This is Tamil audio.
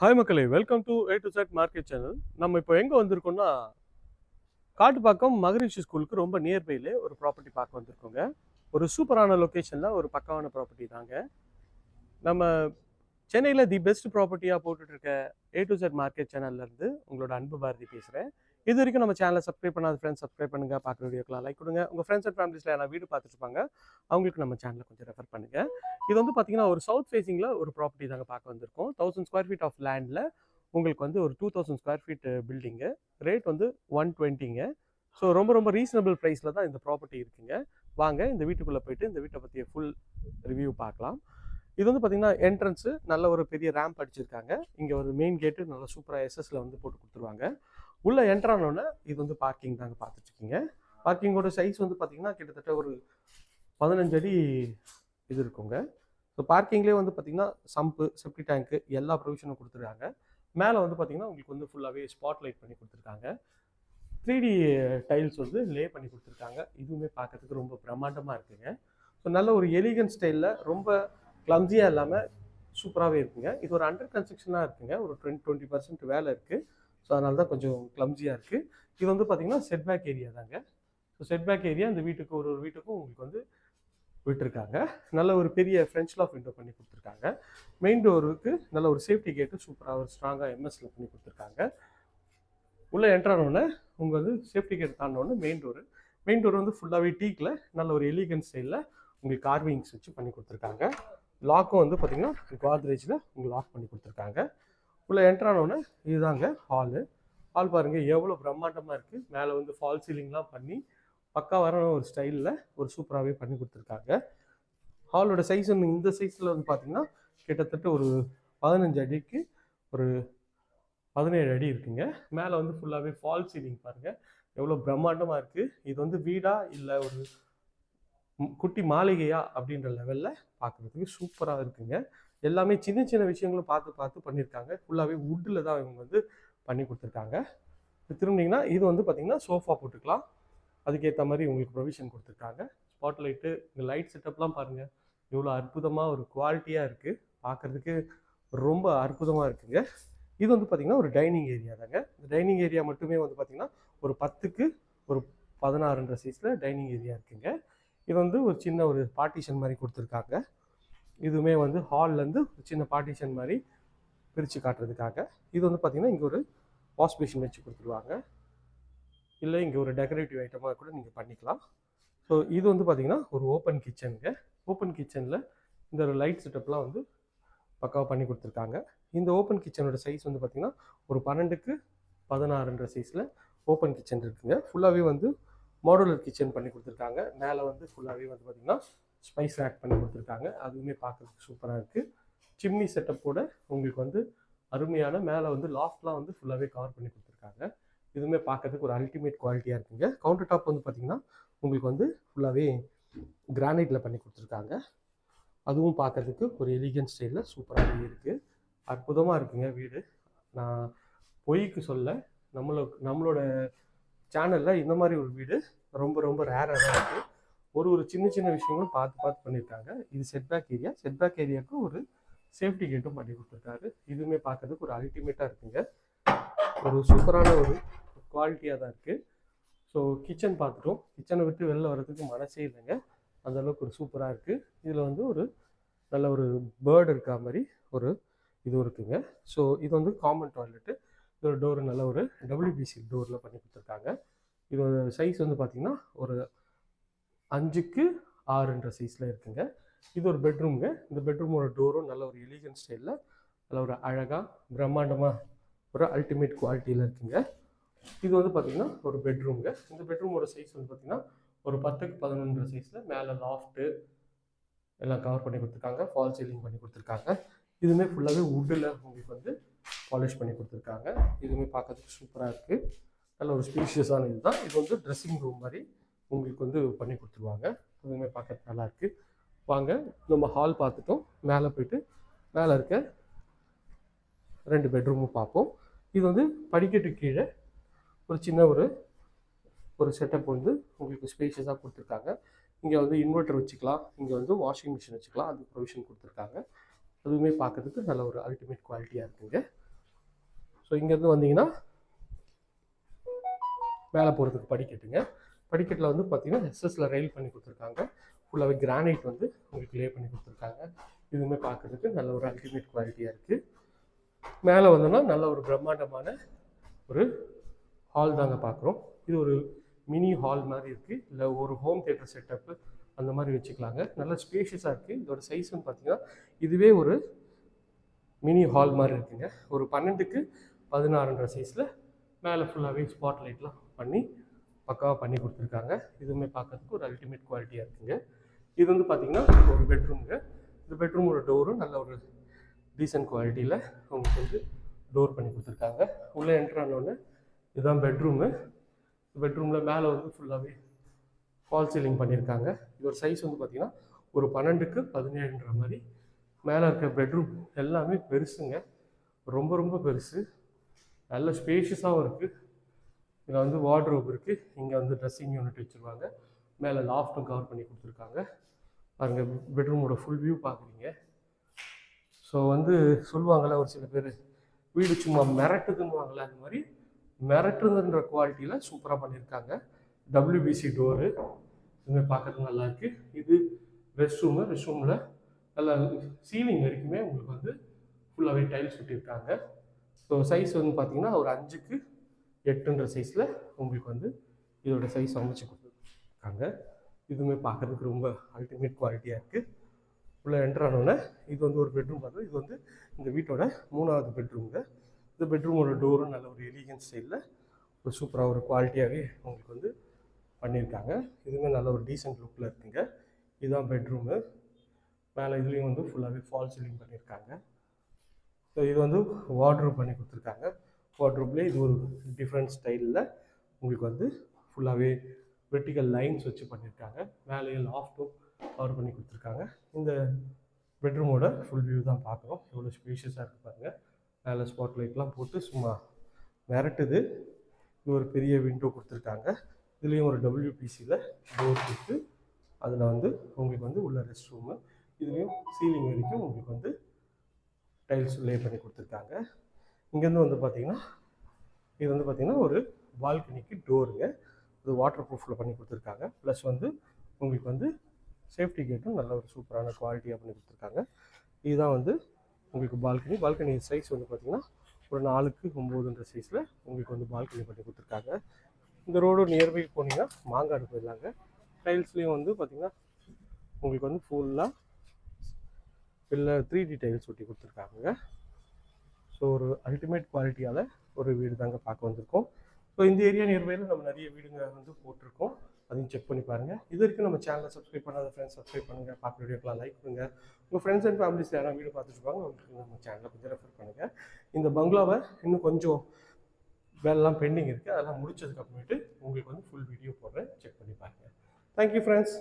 ஹாய் மக்களே welcome to A to Z market channel நம்ம இப்போ எங்கே வந்திருக்கோம்னா காட்டுப்பாக்கம் மகரிஷி ஸ்கூலுக்கு ரொம்ப நியர்பைலே ஒரு ப்ராப்பர்ட்டி பார்க்க வந்திருக்கோங்க. ஒரு சூப்பரான லொக்கேஷனில் ஒரு பக்கமான ப்ராப்பர்ட்டி தாங்க. நம்ம சென்னையில் தி பெஸ்ட் ப்ராப்பர்ட்டியாக போட்டுட்ருக்க ஏ டு செட் மார்க்கெட் சேனல்லேருந்து உங்களோட அன்பு பாரதி பேசுகிறேன் இது வரைக்கும் நம்ம சேனலை சப்ஸ்கிரைப் பண்ணாத ஃப்ரெண்ட்ஸ் சப்ஸ்கிரைப் பண்ணுங்கள் பார்க்குற வீடியோக்கெலாம் லைக் கொடுங்க. உங்கள் ஃப்ரெண்ட்ஸ் அண்ட் ஃபேமிலிஸில் யாராவது வீடு பார்த்துட்டு அவங்களுக்கு நம்ம சேனலை கொஞ்சம் ரெஃபர் பண்ணுங்கள் இது வந்து பார்த்தீங்கன்னா ஒரு சவுத் ஃபேஸிங்கில் ஒரு ப்ராப்பர்ட்டி தாங்க பார்க்க வந்திருக்கோம். தௌசண்ட் ஸ்கொயர் ஃபீட் ஆஃப் லேண்டில் உங்களுக்கு வந்து ஒரு டூ தௌசண்ட் ஸ்கொயர் ஃபீட் பில்டிங்கு ரேட் வந்து ஒன் டுவெண்ட்டிங்க ஸோ ரொம்ப ரொம்ப ரீசனபிள் ப்ரைஸில் தான் இந்த ப்ராப்பர்ட்டி இருக்குங்க. வாங்க இந்த வீட்டுக்குள்ளே போயிட்டு இந்த வீட்டை பற்றிய ஃபுல் ரிவ்யூ பார்க்கலாம். இது வந்து பார்த்தீங்கன்னா என்ட்ரன்ஸு நல்ல ஒரு பெரிய ரேம்ப் அடிச்சிருக்காங்க. இங்கே ஒரு மெயின் கேட்டு நல்லா சூப்பராக எஸ்எஸ்ல வந்து போட்டு கொடுத்துருவாங்க. உள்ளே என்ட்ரானோடனே இது வந்து பார்க்கிங் தாங்க பார்த்துட்ருக்கீங்க. பார்க்கிங்கோட சைஸ் வந்து பார்த்தீங்கன்னா கிட்டத்தட்ட ஒரு பதினஞ்சு அடி இது இருக்குங்க. ஸோ பார்க்கிங்லேயே வந்து பார்த்திங்கன்னா சம்பு செப்டி டேங்க்கு எல்லா ப்ரொவிஷனும் கொடுத்துருக்காங்க. மேலே வந்து பார்த்திங்கன்னா உங்களுக்கு வந்து ஃபுல்லாகவே ஸ்பாட் லைட் பண்ணி கொடுத்துருக்காங்க. த்ரீ டி டைல்ஸ் வந்து லே பண்ணி கொடுத்துருக்காங்க. இதுவுமே பார்க்கறதுக்கு ரொம்ப பிரம்மாண்டமாக இருக்குங்க. ஸோ நல்ல ஒரு எலிகன் ஸ்டைலில் ரொம்ப கிளம்ஸியாக இல்லாமல் சூப்பராகவே இருக்குங்க. இது ஒரு அண்டர் கன்ஸ்ட்ரக்ஷனாக இருக்குங்க. ஒரு டுவெண்ட்டி டுவெண்ட்டி பர்சன்ட் வேலை இருக்குது ஸோ அதனால தான் கொஞ்சம் கிளம்ஸியாக இருக்குது இது வந்து பார்த்தீங்கன்னா செட்பேக் ஏரியா தாங்க. ஸோ செட்பேக் ஏரியா இந்த வீட்டுக்கு ஒரு ஒரு வீட்டுக்கும் உங்களுக்கு வந்து விட்டுருக்காங்க. நல்ல ஒரு பெரிய ஃப்ரெஞ்ச் லாஃப் விண்டோ பண்ணி கொடுத்துருக்காங்க. மெயின் டோருக்கு நல்ல ஒரு சேஃப்டி கேட்டு சூப்பராக ஒரு ஸ்ட்ராங்காக எம்எஸ்சில் பண்ணி கொடுத்துருக்காங்க. உள்ளே என்ட்ரானோடனே உங்கள் வந்து சேஃப்டி கேட் தாண்டோடனே மெயின் டோரு மெயின் டோர் வந்து ஃபுல்லாகவே டீக்கில் நல்ல ஒரு எலிகன் ஸ்டைலில் உங்களுக்கு கார்விங்ஸ் வச்சு பண்ணி கொடுத்துருக்காங்க. லாக்கும் வந்து பார்த்திங்கன்னா கோத்ரேஜில் உங்களுக்கு லாக் பண்ணி கொடுத்துருக்காங்க. உள்ளே என்ட்ரானோடனே இதுதாங்க ஹாலு ஹால் பாருங்கள் எவ்வளோ பிரம்மாண்டமாக இருக்குது மேலே வந்து ஃபால் சீலிங்லாம் பண்ணி பக்கா வர ஒரு ஸ்டைலில் ஒரு சூப்பராகவே பண்ணி கொடுத்துருக்காங்க. ஹாலோட சைஸ் வந்து இந்த சைஸில் வந்து பார்த்தீங்கன்னா கிட்டத்தட்ட ஒரு பதினஞ்சு அடிக்கு ஒரு பதினேழு அடி இருக்குங்க. மேலே வந்து ஃபுல்லாகவே ஃபால் சீலிங் பாருங்கள் எவ்வளோ பிரம்மாண்டமாக இருக்குது இது வந்து வீடாக இல்லை ஒரு குட்டி மாளிகையா அப்படின்ற லெவலில் பார்க்குறதுக்கு சூப்பராக இருக்குங்க. எல்லாமே சின்ன சின்ன விஷயங்களும் பார்த்து பார்த்து பண்ணியிருக்காங்க. ஃபுல்லாகவே வுட்டில் தான் இவங்க வந்து பண்ணி கொடுத்துருக்காங்க. இப்போ திரும்பினீங்கன்னா இது வந்து பார்த்தீங்கன்னா சோஃபா போட்டுக்கலாம். அதுக்கேற்ற மாதிரி உங்களுக்கு ப்ரொவிஷன் கொடுத்துருக்காங்க. ஸ்பாட் லைட்டு இந்த லைட் செட்டப்லாம் பாருங்கள் எவ்வளோ அற்புதமாக ஒரு குவாலிட்டியாக இருக்குது பார்க்குறதுக்கு ரொம்ப அற்புதமாக இருக்குங்க. இது வந்து பார்த்திங்கன்னா ஒரு டைனிங் ஏரியா தாங்க. இந்த டைனிங் ஏரியா மட்டுமே வந்து பார்த்திங்கன்னா ஒரு பத்துக்கு ஒரு பதினாறுன்ற சைஸில் டைனிங் ஏரியா இருக்குங்க. இது வந்து ஒரு சின்ன ஒரு பார்ட்டிஷன் மாதிரி கொடுத்துருக்காங்க. இதுவுமே வந்து ஹால்லேருந்து ஒரு சின்ன பார்ட்டிஷன் மாதிரி பிரித்து காட்டுறதுக்காக. இது வந்து பார்த்திங்கன்னா இங்கே ஒரு வாஷ் மிஷின் வச்சு கொடுத்துருவாங்க. இல்லை இங்கே ஒரு டெக்கரேட்டிவ் ஐட்டமாக கூட நீங்கள் பண்ணிக்கலாம். ஸோ இது வந்து பார்த்திங்கன்னா ஒரு ஓப்பன் கிச்சனுங்க ஓப்பன் கிச்சனில் இந்த ஒரு லைட் செட்டப்லாம் வந்து பக்காவாக பண்ணி கொடுத்துருக்காங்க. இந்த ஓப்பன் கிச்சனோட சைஸ் வந்து பார்த்திங்கன்னா ஒரு பன்னெண்டுக்கு பதினாறுன்ற சைஸில் ஓப்பன் கிச்சன் இருக்குங்க. ஃபுல்லாகவே வந்து மாடுலர் கிச்சன் பண்ணி கொடுத்துருக்காங்க. மேலே வந்து ஃபுல்லாகவே வந்து பார்த்திங்கன்னா ஸ்பைஸ் ஆட் பண்ணி கொடுத்துருக்காங்க. அதுவுமே பார்க்குறதுக்கு சூப்பராக இருக்குது சிம்னி செட்டப்போட உங்களுக்கு வந்து அருமையான மேலே வந்து லாஃப்ட்லாம் வந்து ஃபுல்லாகவே கவர் பண்ணி கொடுத்துருக்காங்க. இதுவுமே பார்க்கறதுக்கு ஒரு அல்டிமேட் குவாலிட்டியாக இருக்குங்க. கவுண்டர் டாப் வந்து பார்த்திங்கன்னா உங்களுக்கு வந்து ஃபுல்லாகவே கிரானைட்டில் பண்ணி கொடுத்துருக்காங்க. அதுவும் பார்க்கறதுக்கு ஒரு எலிகன் ஸ்டைலில் சூப்பராகவே இருக்குது அற்புதமாக இருக்குங்க வீடு. நான் பொய்க்கு சொல்ல நம்மளோ நம்மளோட சேனலில் இந்த மாதிரி ஒரு வீடு ரொம்ப ரொம்ப ரேராக தான் இருக்குது ஒரு ஒரு சின்ன சின்ன விஷயங்களும் பார்த்து பார்த்து பண்ணியிருக்காங்க. இது செட்பேக் ஏரியா செட்பேக் ஏரியாவுக்கு ஒரு சேஃப்டி கேட்டும் பண்ணி கொடுத்துருக்காரு. இதுவுமே பார்க்கறதுக்கு ஒரு அல்டிமேட்டாக இருக்குங்க. ஒரு சூப்பரான ஒரு குவாலிட்டியாக தான் இருக்குது ஸோ கிச்சன் பார்த்துட்டோம். கிச்சனை விட்டு வெளில வர்றதுக்கு மனசே இல்லைங்க. அந்த அளவுக்கு ஒரு சூப்பராக இருக்குது இதில் வந்து ஒரு நல்ல ஒரு பேர்டு இருக்கா மாதிரி ஒரு இது இருக்குங்க. ஸோ இது வந்து காமன் டாய்லெட்டு இதோட டோர் நல்ல ஒரு டபிள்யூபிசி டோரில் பண்ணி கொடுத்துருக்காங்க. இதோட சைஸ் வந்து பார்த்திங்கன்னா ஒரு அஞ்சுக்கு ஆறுன்ற சைஸில் இருக்குங்க. இது ஒரு பெட்ரூம்ங்க இந்த பெட்ரூமோட டோரும் நல்ல ஒரு எலிகன் ஸ்டைலில் நல்ல ஒரு அழகாக பிரம்மாண்டமாக ஒரு அல்டிமேட் குவாலிட்டியில் இருக்குங்க. இது வந்து பார்த்திங்கன்னா ஒரு பெட்ரூம்ங்க இந்த பெட்ரூமோட சைஸ் வந்து பார்த்திங்கன்னா ஒரு பத்துக்கு பதினொன்று சைஸில் மேலே லாஃப்ட்டு எல்லாம் கவர் பண்ணி கொடுத்துருக்காங்க. ஃபால் சீலிங் பண்ணி கொடுத்துருக்காங்க. இதுவுமே ஃபுல்லாகவே வுட்டில் உங்களுக்கு வந்து பாலிஷ் பண்ணி கொடுத்துருக்காங்க. இதுவுமே பார்க்கறதுக்கு சூப்பராக இருக்குது நல்ல ஒரு ஸ்பீஷியஸான இது தான் இது வந்து ட்ரெஸ்ஸிங் ரூம் மாதிரி உங்களுக்கு வந்து பண்ணி கொடுத்துருவாங்க. அதுவுமே பார்க்கறதுக்கு நல்லா வாங்க நம்ம ஹால் பார்த்துட்டோம். மேலே போயிட்டு மேலே இருக்க ரெண்டு பெட்ரூமும் பார்ப்போம். இது வந்து படிக்கட்டு கீழே ஒரு சின்ன ஒரு ஒரு செட்டப் வந்து உங்களுக்கு ஸ்பேஷியஸாக கொடுத்துருக்காங்க. இங்கே வந்து இன்வெர்ட்டர் வச்சுக்கலாம். இங்கே வந்து வாஷிங் மிஷின் வச்சுக்கலாம். அது ப்ரொவிஷன் கொடுத்துருக்காங்க. அதுவுமே பார்க்கறதுக்கு நல்ல ஒரு அல்டிமேட் குவாலிட்டியாக இருக்குங்க. ஸோ இங்கேருந்து வந்தீங்கன்னா மேலே போகிறதுக்கு படிக்கட்டுங்க. படிக்கட்டில் வந்து பார்த்தீங்கன்னா எஸ்எஸ்ல ரயில் பண்ணி கொடுத்துருக்காங்க. ஃபுல்லாகவே கிரானைட் வந்து உங்களுக்கு லே பண்ணி கொடுத்துருக்காங்க. இதுவுமே பார்க்குறதுக்கு நல்ல ஒரு அல்டிமேட் குவாலிட்டியாக இருக்குது மேலே வந்தோம்னா நல்ல ஒரு பிரம்மாண்டமான ஒரு ஹால் தாங்க பார்க்குறோம் இது ஒரு மினி ஹால் மாதிரி இருக்குது இல்லை ஒரு ஹோம் தியேட்டர் செட்டப்பு அந்த மாதிரி வச்சுக்கலாங்க. நல்ல ஸ்பேஷியஸாக இருக்குது இதோட சைஸ்னு பார்த்தீங்கன்னா இதுவே ஒரு மினி ஹால் மாதிரி இருக்குங்க. ஒரு பன்னெண்டுக்கு பதினாறுன்ற சைஸில் மேலே ஃபுல்லாகவே ஸ்பாட் லைட்லாம் பண்ணி பக்காவாக பண்ணி கொடுத்துருக்காங்க. இதுவுமே பார்க்கறதுக்கு ஒரு அல்டிமேட் குவாலிட்டியாக இருக்குங்க. இது வந்து பார்த்தீங்கன்னா ஒரு பெட்ரூமுங்க இந்த பெட்ரூமோட டோரும் நல்ல ஒரு டீசென்ட் குவாலிட்டியில் உங்களுக்கு வந்து டோர் பண்ணி கொடுத்துருக்காங்க. உள்ளே என்ட்ரு ஆனோடனே இதுதான் பெட்ரூமு பெட்ரூமில் மேலே வந்து ஃபுல்லாகவே ஃபால் சீலிங் பண்ணியிருக்காங்க இதோட சைஸ் வந்து பார்த்தீங்கன்னா ஒரு பன்னெண்டுக்கு பதினேழுன்ற மாதிரி. மேலே இருக்க பெட்ரூம் எல்லாமே பெருசுங்க. ரொம்ப ரொம்ப பெருசு. நல்ல ஸ்பேஷியஸாகவும் இருக்குது இதில் வந்து வார்ட்ரோப் இருக்குது இங்கே வந்து ட்ரெஸ்ஸிங் யூனிட் வச்சுருவாங்க. மேலே லாஃப்ட்டும் கவர் பண்ணி கொடுத்துருக்காங்க. பாருங்கள் பெட்ரூமோட ஃபுல் வியூ பார்க்குறீங்க ஸோ வந்து சொல்லுவாங்கள்ல ஒரு சில பேர் வீடு சும்மா மிரட்டுதுன்னுவாங்களே அந்த மாதிரி மிரட்டுதுன்ற குவாலிட்டியில் சூப்பராக பண்ணியிருக்காங்க டபிள்யூபிசி டோரு இதுமாதிரி பார்க்கறதுக்கு நல்லாயிருக்கு இது ரெஸ்ட் ரூமு ரெஸ்ட் ரூமில் நல்லா சீலிங் வரைக்குமே உங்களுக்கு வந்து ஃபுல்லாகவே டைல்ஸ் ஒட்டியிருக்காங்க. ஸோ சைஸ் வந்து பார்த்தீங்கன்னா ஒரு அஞ்சுக்கு எட்டுன்ற சைஸில் உங்களுக்கு வந்து இதோட சைஸ் அமைச்சு கொடுத்துருக்காங்க. இதுவுமே பார்க்கறதுக்கு ரொம்ப அல்டிமேட் குவாலிட்டியாக இருக்குது உள்ளே என்டர் ஆனோடனே இது வந்து ஒரு பெட்ரூம் பார்த்து இது வந்து இந்த வீட்டோட மூணாவது பெட்ரூமுங்க இந்த பெட்ரூமோட டோரும் நல்ல ஒரு எலிகன்ஸ் ஸ்டைலில் ஒரு சூப்பராக ஒரு குவாலிட்டியாகவே உங்களுக்கு வந்து பண்ணியிருக்காங்க. இதுவுமே நல்ல ஒரு டீசென்ட் லுக்கில் இருக்குங்க. இதுதான் பெட்ரூமு மேலே இதுலேயும் வந்து ஃபுல்லாகவே ஃபால் சீலிங் பண்ணியிருக்காங்க. ஸோ இது வந்து வார்ட்ரோப் பண்ணி கொடுத்துருக்காங்க. வார்ட்ரோப்லேயே இது ஒரு டிஃப்ரெண்ட் ஸ்டைலில் உங்களுக்கு வந்து ஃபுல்லாகவே வெர்டிக்கல் லைன்ஸ் வச்சு பண்ணியிருக்காங்க மேலேயும் லாஃப்ட்டும் கவர் பண்ணி கொடுத்துருக்காங்க. இந்த பெட்ரூமோட ஃபுல் வியூ தான் பார்க்குறோம். எவ்வளோ ஸ்பேஷியஸாக இருக்குது பாருங்கள் மேலே ஸ்பாட் லைட்லாம் போட்டு சும்மா மிரட்டுது. இது ஒரு பெரிய விண்டோ கொடுத்துருக்காங்க. இதுலேயும் ஒரு டபிள்யூபிசியில் டோர் கொடுத்து அதில் வந்து உங்களுக்கு வந்து உள்ள ரெஸ்ட் ரூமு இதுலேயும் சீலிங் வரைக்கும் உங்களுக்கு வந்து டைல்ஸ் லே பண்ணி கொடுத்துருக்காங்க. இங்கேருந்து வந்து பார்த்தீங்கன்னா இது வந்து பார்த்தீங்கன்னா ஒரு பால்கனிக்கு டோருங்க. இது வாட்டர் ப்ரூஃபில் பண்ணி கொடுத்துருக்காங்க. ப்ளஸ் வந்து உங்களுக்கு வந்து சேஃப்டி கேட்டும் நல்ல ஒரு சூப்பரான குவாலிட்டியாக பண்ணி கொடுத்துருக்காங்க. இதுதான் வந்து உங்களுக்கு பால்கனி. பால்கனி சைஸ் வந்து பார்த்தீங்கன்னா ஒரு நாலுக்கு ஒம்போதுன்ற சைஸில் உங்களுக்கு வந்து பால்கனி பண்ணி கொடுத்துருக்காங்க. இந்த ரோடு நியர்பை போனீங்கன்னா மாங்காடு போயிடலாங்க. டைல்ஸ்லேயும் வந்து பார்த்திங்கன்னா உங்களுக்கு வந்து ஃபுல்லாக இல்லை த்ரீ டி டைல்ஸ் ஒட்டி கொடுத்துருக்காங்க ஸோ ஒரு அல்டிமேட் குவாலிட்டியால் ஒரு வீடு தாங்க பார்க்க வந்திருக்கோம். ஸோ இந்த ஏரியா நியர்பையில் நம்ம நிறைய வீடுங்க வந்து போட்டிருக்கோம். அதையும் செக் பண்ணி பாருங்கள் இது வரைக்கும் நம்ம சேனலை சப்ஸ்கிரைப் பண்ணாத ஃப்ரெண்ட்ஸ் சப்ஸ்கிரைப் பண்ணுங்கள் பார்க்குற வீடியோக்கெலாம் லைக் பண்ணுங்கள் உங்கள் ஃப்ரெண்ட்ஸ் அண்ட் ஃபேமிலிஸ் யாராவது வீடு பார்த்துட்டு இருப்பாங்க அவங்களுக்கு நம்ம சேனலை கொஞ்சம் ரெஃபர் பண்ணுங்கள் இந்த பங்களாவை இன்னும் கொஞ்சம் வேலைலாம் பெண்டிங் இருக்குது அதெல்லாம் முடிச்சதுக்கு அப்புறமேட்டு உங்களுக்கு வந்து ஃபுல் வீடியோ போடுறேன். செக் பண்ணி பாருங்கள் தேங்க்யூ ஃப்ரெண்ட்ஸ்